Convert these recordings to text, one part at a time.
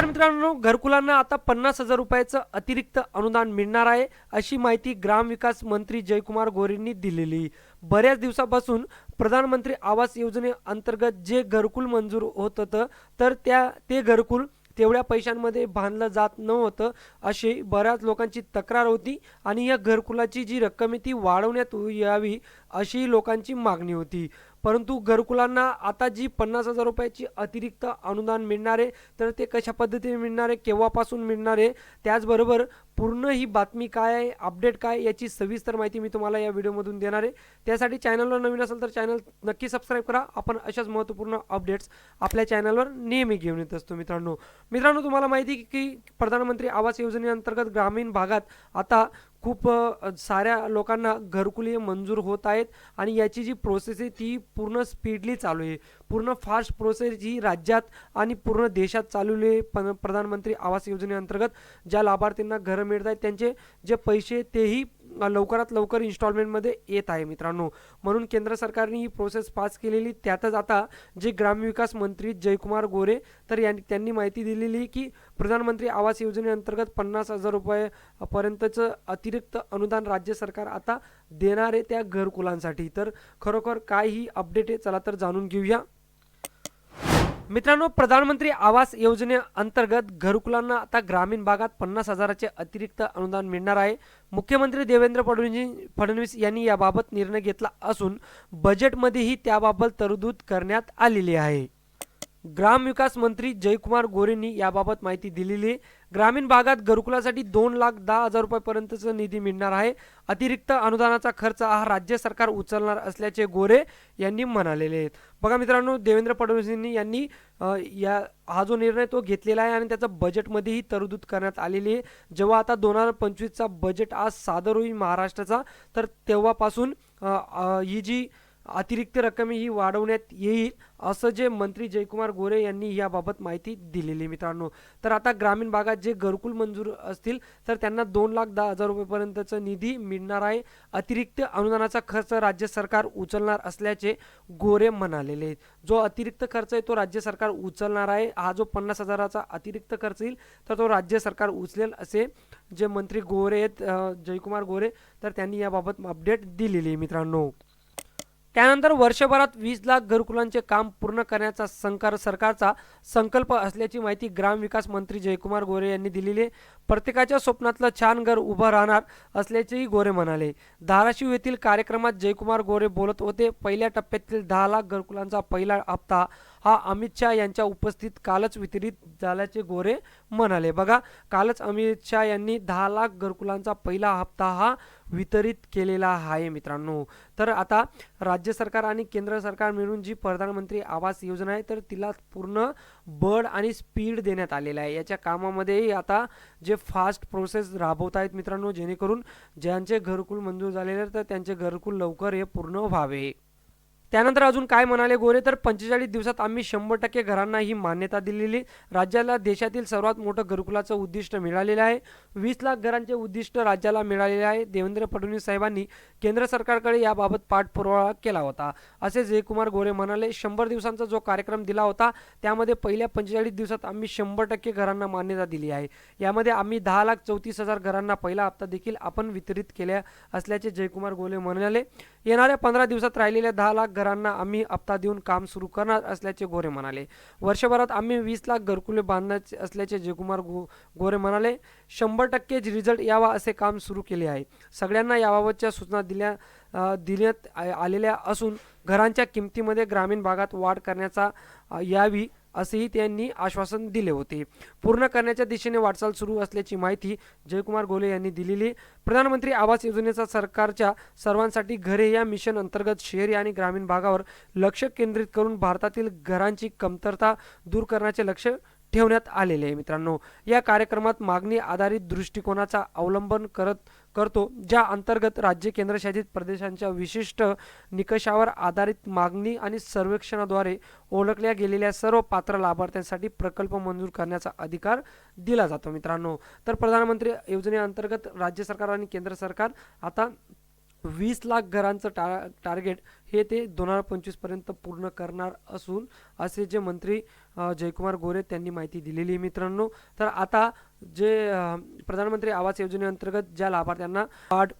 नमस्कार मित्रांनो घरकुलांना आता पन्नास हजार रुपयाचं अतिरिक्त अनुदान मिळणार आहे अशी माहिती ग्रामविकास मंत्री जयकुमार गोरेंनी दिलेली. बऱ्याच दिवसापासून प्रधानमंत्री आवास योजनेअंतर्गत जे घरकुल मंजूर होत होतं तर त्या ते घरकुल तेवढ्या पैशांमध्ये बांधलं जात नव्हतं अशी बऱ्याच लोकांची तक्रार होती आणि या घरकुलाची जी रक्कम आहे ती वाढवण्यात यावी अशी लोकांची मागणी होती. परंतु घरकुलांना आता जी पन्नास हजार रुपयाची अतिरिक्त अनुदान मिळणार आहे तर ते कशा पद्धतीने मिळणार आहे केव्हापासून मिळणार आहे त्याचबरोबर पूर्ण ही बातमी काय आहे अपडेट काय याची सविस्तर माहिती मी तुम्हाला या व्हिडिओमधून देणार आहे. त्यासाठी चॅनलवर नवीन असेल तर चॅनल नक्की सबस्क्राईब करा. आपण अशाच महत्त्वपूर्ण अपडेट्स आपल्या चॅनलवर नेहमी घेऊन येत असतो मित्रांनो. मित्रांनो तुम्हाला माहिती आहे की प्रधानमंत्री आवास योजनेअंतर्गत ग्रामीण भागात आता खूप साऱ्या लोकांना घरकुली मंजूर होत आहेत आणि याची जी प्रोसेस आहे ती पूर्ण स्पीडली चालू आहे. पूर्ण फास्ट प्रोसेस ही राज्यात आणि पूर्ण देशात चालवली आहे. पण प्रधानमंत्री आवास योजनेअंतर्गत ज्या लाभार्थींना घरं मिळत आहेत त्यांचे जे पैसे तेही लवकरात लवकर इन्स्टॉलमेंटमध्ये येत आहे मित्रांनो. म्हणून केंद्र सरकारने ही प्रोसेस पास केलेली. त्यातच आता जे ग्रामविकास मंत्री जयकुमार गोरे तर यांनी त्यांनी माहिती दिलेली की प्रधानमंत्री आवास योजनेअंतर्गत पन्नास हजार रुपये पर्यंतचं अतिरिक्त अनुदान राज्य सरकार आता देणार आहे त्या घरकुलांसाठी. तर खरोखर काय ही अपडेट आहे चला तर जाणून घेऊया. मित्रांनो प्रधानमंत्री आवास योजनेअंतर्गत घरकुलांना आता ग्रामीण भागात पन्नास हजाराचे अतिरिक्त अनुदान मिळणार आहे. मुख्यमंत्री देवेंद्र फडणवीस फडणवीस यांनी याबाबत निर्णय घेतला असून बजेटमध्येही त्याबाबत तरतूद करण्यात आलेली आहे. ग्रामविकास मंत्री जयकुमार गोरेंनी याबाबत माहिती दिलेली आहे. ग्रामीण भागात घरकुलासाठी दोन लाख दहा हजार रुपयापर्यंतचा निधी मिळणार आहे. अतिरिक्त अनुदानाचा खर्च हा राज्य सरकार उचलणार असल्याचे गोरे यांनी म्हणालेले आहेत. बघा मित्रांनो देवेंद्र फडणवीसांनी यांनी या हा जो निर्णय तो घेतलेला आहे आणि त्याचा बजेटमध्येही तरतूद करण्यात आलेली आहे. जेव्हा आता दोन हजार पंचवीसचा बजेट आज सादर होईल महाराष्ट्राचा तर तेव्हापासून ही जी अतिरिक्त रक्कम ही वाढवण्यात येईल असं जे मंत्री जयकुमार गोरे यांनी याबाबत माहिती दिलेली मित्रांनो. तर आता ग्रामीण भागात जे घरकुल मंजूर असतील तर त्यांना दोन लाख दहा हजार रुपयेपर्यंतचा निधी मिळणार आहे. अतिरिक्त अनुदानाचा खर्च राज्य सरकार उचलणार असल्याचे गोरे म्हणालेले जो अतिरिक्त खर्च आहे तो राज्य सरकार उचलणार आहे. हा जो पन्नास हजाराचा अतिरिक्त खर्च येईल तर तो राज्य सरकार उचलेल असे जे मंत्री गोरे आहेत जयकुमार गोरे तर त्यांनी याबाबत अपडेट दिलेली आहे मित्रांनो. त्यानंतर वर्षभरात वीस लाख घरकुलांचे काम पूर्ण करण्याचा संकार सरकारचा संकल्प असल्याची माहिती ग्रामविकास मंत्री जयकुमार गोरे यांनी दिलेली आहे. प्रत्येकाच्या स्वप्नातलं छान घर उभं राहणार असल्याचेही गोरे म्हणाले. धाराशिव येथील कार्यक्रमात जयकुमार गोरे बोलत होते. पहिल्या टप्प्यातील दहा लाख घरकुलांचा पहिला हप्ता हा अमित शहा यांच्या उपस्थित कालच वितरित झाल्याचे गोरे म्हणाले. बघा कालच अमित शहा यांनी दहा लाख घरकुलांचा पहिला हप्ता हा वितरित केलेला आहे मित्रांनो. तर आता राज्य सरकार आणि केंद्र सरकार मिळून जी प्रधानमंत्री आवास योजना आहे तर तिला पूर्ण बळ आणि स्पीड देण्यात आलेला आहे. याच्या कामामध्येही आता जे फास्ट प्रोसेस राबवत आहेत मित्रांनो जेणेकरून ज्यांचे घरकुल मंजूर झालेले तर त्यांचे घरकुल लवकर हे पूर्ण व्हावे. त्यानंतर अजून काय म्हणाले गोरे? तर पंचेचाळीस दिवसात आम्ही शंभर टक्के घरांना ही मान्यता दिलेली. राज्याला देशातील सर्वात मोठं घरकुलाचं उद्दिष्ट मिळालेलं आहे. वीस लाख घरांचे उद्दिष्ट राज्याला मिळालेले आहे. देवेंद्र फडणवीस साहेबांनी केंद्र सरकारकडे याबाबत पाठपुरावा केला होता. असे जयकुमार गोरे म्हणाले शंभर दिवसांचा जो कार्यक्रम दिला होता त्यामध्ये पहिल्या पंचेचाळीस दिवसात आम्ही शंभर टक्के घरांना मान्यता दिली आहे. यामध्ये आम्ही दहा लाख चौतीस हजार घरांना पहिला हप्ता देखील आपण वितरित केल्या असल्याचे जयकुमार गोले म्हणाले. येणाऱ्या पंधरा दिवसात राहिलेल्या दहा लाख घरांना आम्ही हप्ता देऊन काम सुरू करणार असल्याचे गोरे म्हणाले. वर्षभरात आम्ही वीस लाख घरकुले बांधण्याचे असल्याचे जयकुमार गो गोरे म्हणाले. शंभर टक्के रिझल्ट यावा असे काम सुरू केले आहे. सगळ्यांना याबाबतच्या सूचना दिल्या अ, देण्यात आलेल्या असून घरांच्या किमतीमध्ये ग्रामीण भागात वाढ करण्याचा यावी असेही त्यांनी आश्वासन दिले होते. पूर्ण करण्याच्या दिशेने वाटचाल सुरू असल्याची माहिती जयकुमार गोले यांनी दिलेली. प्रधानमंत्री आवास योजनेचा सरकारच्या सर्वांसाठी घरे या मिशन अंतर्गत शहरी आणि ग्रामीण भागावर लक्ष केंद्रित करून भारतातील घरांची कमतरता दूर करण्याचे लक्ष ठेवण्यात आलेले आहे मित्रांनो. या कार्यक्रमात मागणी आधारित दृष्टिकोनाचा अवलंबन करत करतो ज्या अंतर्गत राज्य केंद्रशासित प्रदेशांच्या विशिष्ट निकषावर आधारित मागणी आणि सर्वेक्षणाद्वारे ओळखल्या गेलेल्या सर्व पात्र लाभार्थ्यांसाठी प्रकल्प मंजूर करण्याचा अधिकार दिला जातो मित्रांनो. तर प्रधानमंत्री योजनेअंतर्गत राज्य सरकार आणि केंद्र सरकार आता वीस लाख घरांचं टा टार्गेट हे ते दोन हजार पंचवीसपर्यंत पूर्ण करणार असून असे जे मंत्री जयकुमार गोरे त्यांनी माहिती दिलेली आहे मित्रांनो. तर आता जे प्रधानमंत्री आवास योजनेअंतर्गत ज्या लाभार्थ्यांना वाढ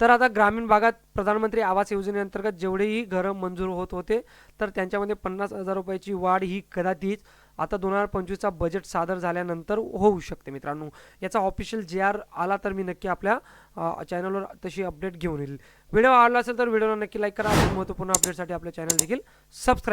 तर आता ग्रामीण भागात प्रधानमंत्री आवास योजनेअंतर्गत जेवढेही घरं मंजूर होत होते तर त्यांच्यामध्ये पन्नास हजार रुपयाची वाढ ही कदाचित आता दोन हजार पंचवीसचा बजेट सादर झाल्यानंतर होऊ शकते मित्रांनो. याचा ऑफिशियल जे आर आला तर मी नक्की आपल्या चॅनलवर तशी अपडेट घेऊन येईल. व्हिडिओ आवडला असेल तर व्हिडिओला नक्की लाईक करा. महत्त्वपूर्ण अपडेटसाठी आपल्या चॅनल देखील सबस्क्राईब